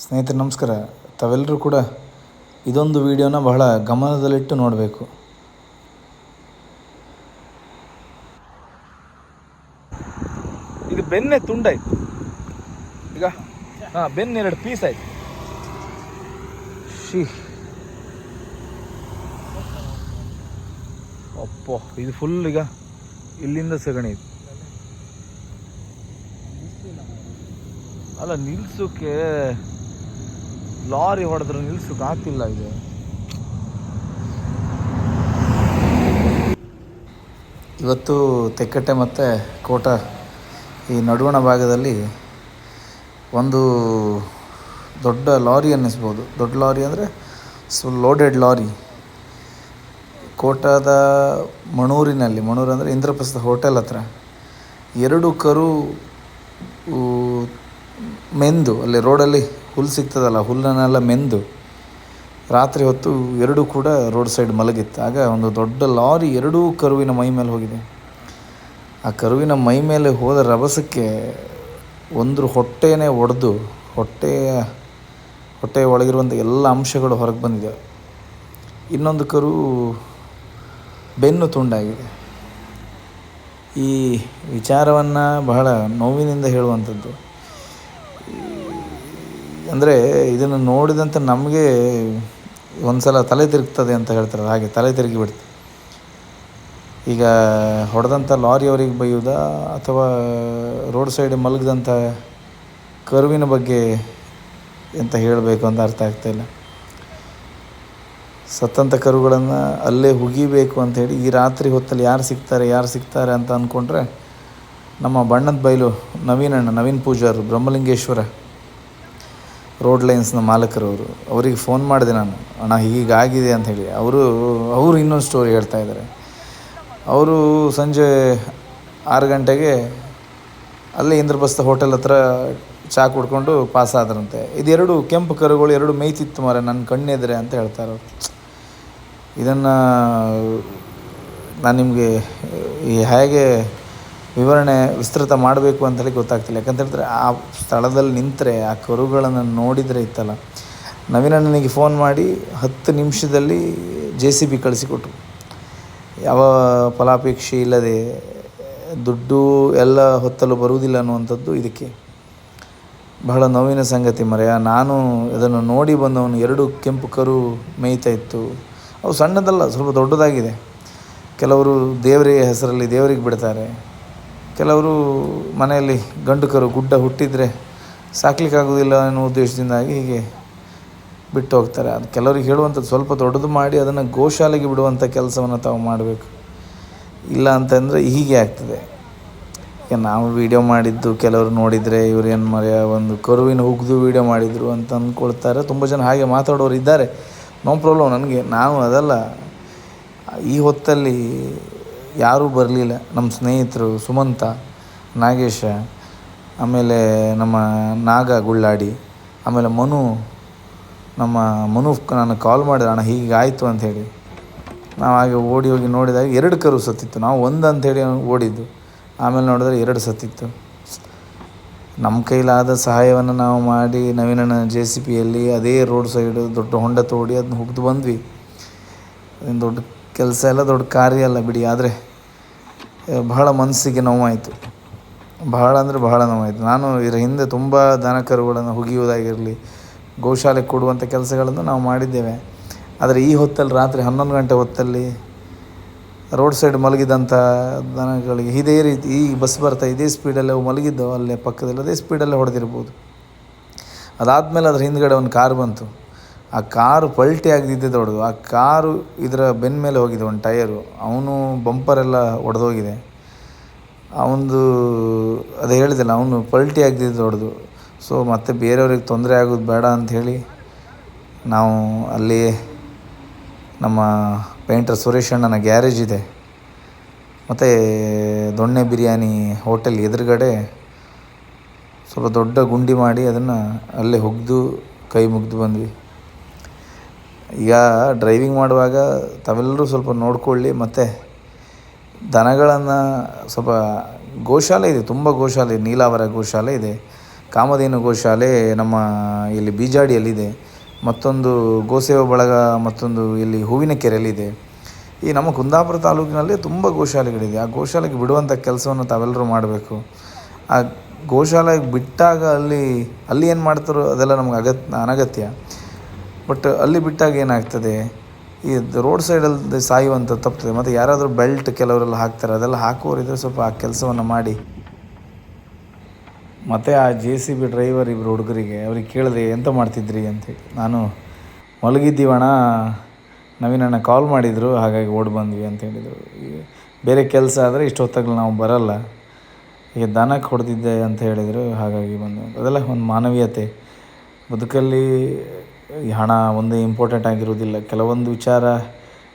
ಸ್ನೇಹಿತರೆ, ನಮಸ್ಕಾರ. ತಾವೆಲ್ಲರೂ ಕೂಡ ಇದೊಂದು ವಿಡಿಯೋನ ಬಹಳ ಗಮನದಲ್ಲಿಟ್ಟು ನೋಡಬೇಕು. ಇದು ಬೆನ್ನೆ ತುಂಡಾಯ್ತು ಈಗ, ಹಾಂ, ಬೆನ್ನೆ ಎರಡು ಪೀಸ್ ಆಯ್ತು. ಶಿ. ಅಪ್ಪೋ, ಇದು ಫುಲ್ ಈಗ ಇಲ್ಲಿಂದ ಸಗಣಿ ಇದು ಅಲ್ಲ, ನಿಲ್ಸೋಕೆ ಲಾರಿ ಹೊಡೆದ್ರೆ ನಿಲ್ಸಕ್ಕೆ ಆಗ್ತಿಲ್ಲ ಇದು. ಇವತ್ತು ತೆಕ್ಕಟ್ಟೆ ಮತ್ತು ಕೋಟ ಈ ನಡುವಣ ಭಾಗದಲ್ಲಿ ಒಂದು ದೊಡ್ಡ ಲಾರಿ ಅನ್ನಿಸ್ಬೋದು. ದೊಡ್ಡ ಲಾರಿ ಅಂದರೆ ಸೊ ಲೋಡೆಡ್ ಲಾರಿ ಕೋಟದ ಮಣೂರಿನಲ್ಲಿ, ಮಣೂರು ಅಂದರೆ ಇಂದ್ರಪ್ರಸ್ಥ ಹೋಟೆಲ್ ಹತ್ರ ಎರಡು ಕರು ಮೆಂದು, ಅಲ್ಲಿ ರೋಡಲ್ಲಿ ಹುಲ್ಲು ಸಿಗ್ತದಲ್ಲ, ಹುಲ್ಲನ್ನೆಲ್ಲ ಮೆಂದು. ರಾತ್ರಿ ಹೊತ್ತು ಎರಡೂ ಕೂಡ ರೋಡ್ ಸೈಡ್ ಮಲಗಿತ್ತು. ಆಗ ಒಂದು ದೊಡ್ಡ ಲಾರಿ ಎರಡೂ ಕರುವಿನ ಮೈ ಮೇಲೆ ಹೋಗಿದೆ. ಆ ಕರುವಿನ ಮೈ ಮೇಲೆ ಹೋದ ರಭಸಕ್ಕೆ ಒಂದು ಹೊಟ್ಟೆನೇ ಒಡೆದು, ಹೊಟ್ಟೆಯ ಹೊಟ್ಟೆಯ ಒಳಗಿರುವಂಥ ಎಲ್ಲ ಅಂಶಗಳು ಹೊರಗೆ ಬಂದಿದೆ. ಇನ್ನೊಂದು ಕರು ಬೆನ್ನು ತುಂಡಾಗಿದೆ. ಈ ವಿಚಾರವನ್ನು ಬಹಳ ನೋವಿನಿಂದ ಹೇಳುವಂಥದ್ದು. ಅಂದರೆ ಇದನ್ನು ನೋಡಿದಂಥ ನಮಗೆ ಒಂದು ಸಲ ತಲೆ ತಿರುಗ್ತದೆ ಅಂತ ಹೇಳ್ತಾರೆ. ಹಾಗೆ ತಲೆ ತಿರುಗಿಬಿಡ್ತು ಈಗ ಹೊಡೆದಂಥ ಲಾರಿಯವರಿಗೆ ಬೈಯುವುದಾ ಅಥವಾ ರೋಡ್ ಸೈಡ್ ಮಲಗಿದಂಥ ಕರುವಿನ ಬಗ್ಗೆ ಎಂತ ಹೇಳಬೇಕು ಅಂತ ಅರ್ಥ ಆಗ್ತಾ ಇಲ್ಲ. ಸತ್ತಂಥ ಕರುಗಳನ್ನು ಅಲ್ಲೇ ಹುಗಿಬೇಕು ಅಂಥೇಳಿ ಈ ರಾತ್ರಿ ಹೊತ್ತಲ್ಲಿ ಯಾರು ಸಿಗ್ತಾರೆ ಯಾರು ಸಿಗ್ತಾರೆ ಅಂತ ಅಂದ್ಕೊಂಡ್ರೆ ನಮ್ಮ ಬಣ್ಣದ ಬಯಲು ನವೀನಣ್ಣ, ನವೀನ್ ಪೂಜಾರು, ಬ್ರಹ್ಮಲಿಂಗೇಶ್ವರ. ರೋಡ್ ಲೈನ್ಸ್ನ ಮಾಲಕರವರು ಅವರಿಗೆ ಫೋನ್ ಮಾಡಿದೆ ನಾನು. ಅಣ್ಣ, ಹೀಗಾಗಿದೆ ಅಂತ ಹೇಳಿ. ಅವರು ಅವರು ಇನ್ನೊಂದು ಸ್ಟೋರಿ ಹೇಳ್ತಾ ಇದ್ದಾರೆ. ಅವರು ಸಂಜೆ ಆರು ಗಂಟೆಗೆ ಅಲ್ಲೇ ಇಂದ್ರಪ್ರಸ್ಥ ಹೋಟೆಲ್ ಹತ್ರ ಚಾ ಕುಡ್ಕೊಂಡು ಪಾಸ್ ಆದ್ರಂತೆ. ಇದೆರಡು ಕೆಂಪು ಕರುಗಳು, ಎರಡು ಮೇಯ್ತಿತ್ತು ಮರ ನನ್ನ ಕಣ್ಣೆದ್ರೆ ಅಂತ ಹೇಳ್ತಾರೆ ಅವರು ಇದನ್ನು ನಾನು ನಿಮಗೆ, ಈ ಹೇಗೆ ವಿವರಣೆ ವಿಸ್ತೃತ ಮಾಡಬೇಕು ಅಂತಲೇ ಗೊತ್ತಾಗ್ತಿಲ್ಲ. ಯಾಕಂತ ಹೇಳಿದ್ರೆ ಆ ಸ್ಥಳದಲ್ಲಿ ನಿಂತರೆ, ಆ ಕರುಗಳನ್ನು ನೋಡಿದರೆ ಇತ್ತಲ್ಲ. ನವೀನಣ್ಣನಿಗೆ ಫೋನ್ ಮಾಡಿ ಹತ್ತು ನಿಮಿಷದಲ್ಲಿ ಜೆ ಸಿ ಬಿ ಕಳಿಸಿಕೊಟ್ರು. ಯಾವ ಫಲಾಪೇಕ್ಷೆ ಇಲ್ಲದೆ ದುಡ್ಡು ಎಲ್ಲ ಹೊತ್ತಲು ಬರುವುದಿಲ್ಲ ಅನ್ನುವಂಥದ್ದು ಇದಕ್ಕೆ. ಬಹಳ ನೋವಿನ ಸಂಗತಿ ಮರೆಯ ನಾನು ಇದನ್ನು ನೋಡಿ ಬಂದವನು ಎರಡು ಕೆಂಪು ಕರು ಮೇಯ್ತಾ ಇತ್ತು. ಅವು ಸಣ್ಣದಲ್ಲ, ಸ್ವಲ್ಪ ದೊಡ್ಡದಾಗಿದೆ. ಕೆಲವರು ದೇವರಿಗೆ ಹೆಸರಲ್ಲಿ ದೇವರಿಗೆ ಬಿಡ್ತಾರೆ. ಕೆಲವರು ಮನೆಯಲ್ಲಿ ಗಂಡು ಕರು ಗುಡ್ಡ ಹುಟ್ಟಿದರೆ ಸಾಕ್ಲಿಕ್ಕಾಗೋದಿಲ್ಲ ಅನ್ನೋ ಉದ್ದೇಶದಿಂದಾಗಿ ಹೀಗೆ ಬಿಟ್ಟು ಹೋಗ್ತಾರೆ. ಅದು ಕೆಲವರಿಗೆ ಹೇಳುವಂಥದ್ದು ಸ್ವಲ್ಪ ದೊಡ್ಡದು ಮಾಡಿ ಅದನ್ನು ಗೋಶಾಲೆಗೆ ಬಿಡುವಂಥ ಕೆಲಸವನ್ನು ತಾವು ಮಾಡಬೇಕು. ಇಲ್ಲ ಅಂತಂದರೆ ಹೀಗೆ ಆಗ್ತದೆ. ಈಗ ನಾವು ವೀಡಿಯೋ ಮಾಡಿದ್ದು, ಕೆಲವರು ನೋಡಿದರೆ ಇವರು ಏನು ಮರೆಯ, ಒಂದು ಕರುವಿನ ಹುಗ್ದು ವೀಡಿಯೋ ಮಾಡಿದರು ಅಂತ ಅಂದ್ಕೊಳ್ತಾರೆ. ತುಂಬ ಜನ ಹಾಗೆ ಮಾತಾಡೋರು ಇದ್ದಾರೆ. ನೋ ಪ್ರಾಬ್ಲಮ್ ನನಗೆ. ನಾವು ಅದಲ್ಲ, ಈ ಹೊತ್ತಲ್ಲಿ ಯಾರೂ ಬರಲಿಲ್ಲ. ನಮ್ಮ ಸ್ನೇಹಿತರು ಸುಮಂತ, ನಾಗೇಶ, ಆಮೇಲೆ ನಮ್ಮ ನಾಗ ಗುಳ್ಳಾಡಿ, ಆಮೇಲೆ ಮನು, ನಮ್ಮ ಮನು ನಾನು ಕಾಲ್ ಮಾಡಿದೆ, ಅಣ್ಣ ಹೀಗಾಯಿತು ಅಂಥೇಳಿ ನಾವು ಹಾಗೆ ಓಡಿ ಹೋಗಿ ನೋಡಿದಾಗ ಎರಡು ಕರು ಸತ್ತಿತ್ತು. ನಾವು ಒಂದು ಅಂಥೇಳಿ ಓಡಿದ್ದು. ಆಮೇಲೆ ನೋಡಿದ್ರೆ ಎರಡು ಸತ್ತಿತ್ತು. ನಮ್ಮ ಕೈಲಾದ ಸಹಾಯವನ್ನು ನಾವು ಮಾಡಿ ನವೀನನ ಜೆ ಸಿ ಪಿಯಲ್ಲಿ ಅದೇ ರೋಡ್ ಸೈಡು ದೊಡ್ಡ ಹೊಂಡ ತೋಡಿ ಅದನ್ನ ಹುಗ್ದು ಬಂದ್ವಿ. ದೊಡ್ಡ ಕೆಲಸ ಎಲ್ಲ ದೊಡ್ಡ ಕಾರ್ಯ ಅಲ್ಲ ಬಿಡಿ, ಆದರೆ ಬಹಳ ಮನಸ್ಸಿಗೆ ನೋವಾಯಿತು. ಬಹಳ ಅಂದರೆ ಬಹಳ ನೋವಾಯಿತು. ನಾನು ಇದರ ಹಿಂದೆ ತುಂಬ ದನ ಕರುಗಳನ್ನು ಹುಗಿಯುವುದಾಗಿರಲಿ ಗೋಶಾಲೆ ಕೊಡುವಂಥ ಕೆಲಸಗಳನ್ನು ನಾವು ಮಾಡಿದ್ದೇವೆ. ಆದರೆ ಈ ಹೊತ್ತಲ್ಲಿ ರಾತ್ರಿ ಹನ್ನೊಂದು ಗಂಟೆ ಹೊತ್ತಲ್ಲಿ ರೋಡ್ ಸೈಡ್ ಮಲಗಿದಂಥ ದನಗಳಿಗೆ ಇದೇ ರೀತಿ, ಈ ಬಸ್ ಬರ್ತಾ ಇದೇ ಸ್ಪೀಡಲ್ಲಿ ಅವು ಮಲಗಿದ್ದವು, ಅಲ್ಲೇ ಪಕ್ಕದಲ್ಲಿ ಅದೇ ಸ್ಪೀಡಲ್ಲೇ ಹೊಡೆದಿರ್ಬೋದು. ಅದಾದಮೇಲೆ ಅದ್ರ ಹಿಂದ್ಗಡೆ ಒಂದು ಕಾರ್ ಬಂತು. ಆ ಕಾರು ಪಲ್ಟಿ ಆಗದಿದ್ದೆ ದೊಡ್ಡದು. ಆ ಕಾರು ಇದರ ಬೆನ್ನ ಮೇಲೆ ಹೋಗಿದೆ ಒಂದು ಟಯರು ಅವನು ಬಂಪರೆಲ್ಲ ಒಡೆದೋಗಿದೆ. ಅವನದು ಅದು ಹೇಳಿದೆಲ್ಲ, ಅವನು ಪಲ್ಟಿ ಆಗದಿದ್ದು ದೊಡ್ಡದು. ಸೊ ಮತ್ತೆ ಬೇರೆಯವ್ರಿಗೆ ತೊಂದರೆ ಆಗೋದು ಬೇಡ ಅಂಥೇಳಿ ನಾವು ಅಲ್ಲಿ ನಮ್ಮ ಪೇಂಟರ್ ಸುರೇಶ್ ಅಣ್ಣನ ಗ್ಯಾರೇಜ್ ಇದೆ. ಮತ್ತು ದೊಣ್ಣೆ ಬಿರಿಯಾನಿ ಹೋಟೆಲ್ ಎದುರುಗಡೆ ಸ್ವಲ್ಪ ದೊಡ್ಡ ಗುಂಡಿ ಮಾಡಿ ಅದನ್ನು ಅಲ್ಲೇ ಹುಗ್ದು, ಕೈ ಮುಗಿದು ಬಂದ್ವಿ. ಈಗ ಡ್ರೈವಿಂಗ್ ಮಾಡುವಾಗ ತಾವೆಲ್ಲರೂ ಸ್ವಲ್ಪ ನೋಡಿಕೊಳ್ಳಿ, ಮತ್ತು ದನಗಳನ್ನು ಸ್ವಲ್ಪ ಗೋಶಾಲೆ ಇದೆ, ತುಂಬ ಗೋಶಾಲೆ, ನೀಲಾವರ ಗೋಶಾಲೆ ಇದೆ, ಕಾಮಧೇನು ಗೋಶಾಲೆ ನಮ್ಮ ಇಲ್ಲಿ ಬೀಜಾಡಿಯಲ್ಲಿದೆ, ಮತ್ತೊಂದು ಗೋಸೇವಾ ಬಳಗ, ಮತ್ತೊಂದು ಇಲ್ಲಿ ಹೂವಿನ ಕೆರೆಯಲ್ಲಿದೆ. ಈ ನಮ್ಮ ಕುಂದಾಪುರ ತಾಲೂಕಿನಲ್ಲಿ ತುಂಬ ಗೋಶಾಲೆಗಳಿದೆ, ಆ ಗೋಶಾಲೆಗೆ ಬಿಡುವಂಥ ಕೆಲಸವನ್ನು ತಾವೆಲ್ಲರೂ ಮಾಡಬೇಕು. ಆ ಗೋಶಾಲೆಗೆ ಬಿಟ್ಟಾಗ ಅಲ್ಲಿ ಅಲ್ಲಿ ಏನು ಮಾಡ್ತಾರೋ ಅದೆಲ್ಲ ನಮ್ಗೆ ಅಗತ್ಯ, ಅನಗತ್ಯ. ಬಟ್ ಅಲ್ಲಿ ಬಿಟ್ಟಾಗ ಏನಾಗ್ತದೆ, ಈ ರೋಡ್ ಸೈಡಲ್ಲಿ ಸಾಯುವಂಥ ತಪ್ತದೆ. ಮತ್ತು ಯಾರಾದರೂ ಬೆಲ್ಟ್ ಕೆಲವರೆಲ್ಲ ಹಾಕ್ತಾರೆ, ಅದೆಲ್ಲ ಹಾಕುವರಿದ್ರೆ ಸ್ವಲ್ಪ ಆ ಕೆಲಸವನ್ನು ಮಾಡಿ. ಮತ್ತು ಆ ಜೆ ಸಿ ಬಿ ಡ್ರೈವರ್ ಇಬ್ಬರು ಹುಡುಗರಿಗೆ, ಅವ್ರಿಗೆ ಕೇಳಿದೆ, ಎಂತ ಮಾಡ್ತಿದ್ರಿ? ಅಂತೇಳಿ. ನಾನು ಮಲಗಿದ್ದೀವಣ್ಣ ನವೀನಣ್ಣ ಕಾಲ್ ಮಾಡಿದರು, ಹಾಗಾಗಿ ಓಡಿ ಬಂದ್ವಿ ಅಂತ ಹೇಳಿದರು. ಬೇರೆ ಕೆಲಸ ಆದರೆ ಇಷ್ಟೊತ್ತಾಗಲಿ ನಾವು ಬರಲ್ಲ. ಈಗ ದನಕ್ಕೆ ಹೊಡೆದಿದ್ದೆ ಅಂತ ಹೇಳಿದರು, ಹಾಗಾಗಿ ಬಂದ್ವಿ ಅದೆಲ್ಲ ಒಂದು ಮಾನವೀಯತೆ. ಬದುಕಲ್ಲಿ ಈ ಹಣ ಒಂದು ಇಂಪಾರ್ಟೆಂಟ್ ಆಗಿರೋದಿಲ್ಲ ಕೆಲವೊಂದು ವಿಚಾರ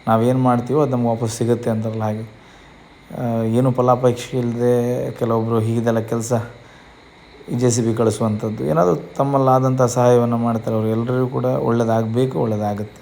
ನಾವೇನು ಮಾಡ್ತೀವೋ ಅದು ನಮ್ಗೆ ವಾಪಸ್ ಸಿಗುತ್ತೆ ಅಂತಾರಲ್ಲ ಹಾಗೆ. ಏನು ಫಲಾಪೇಕ್ಷೆ ಇಲ್ಲದೆ ಕೆಲವೊಬ್ಬರು ಹೀಗೆಲ್ಲ ಕೆಲಸ ಜೆ ಸಿ ಬಿ ಕಳಿಸುವಂಥದ್ದು ಏನಾದರೂ ತಮ್ಮಲ್ಲಾದಂಥ ಸಹಾಯವನ್ನು ಮಾಡ್ತಾರೆ. ಅವರು ಎಲ್ಲರಿಗೂ ಕೂಡ ಒಳ್ಳೆಯದಾಗಬೇಕು ಒಳ್ಳೆಯದಾಗುತ್ತೆ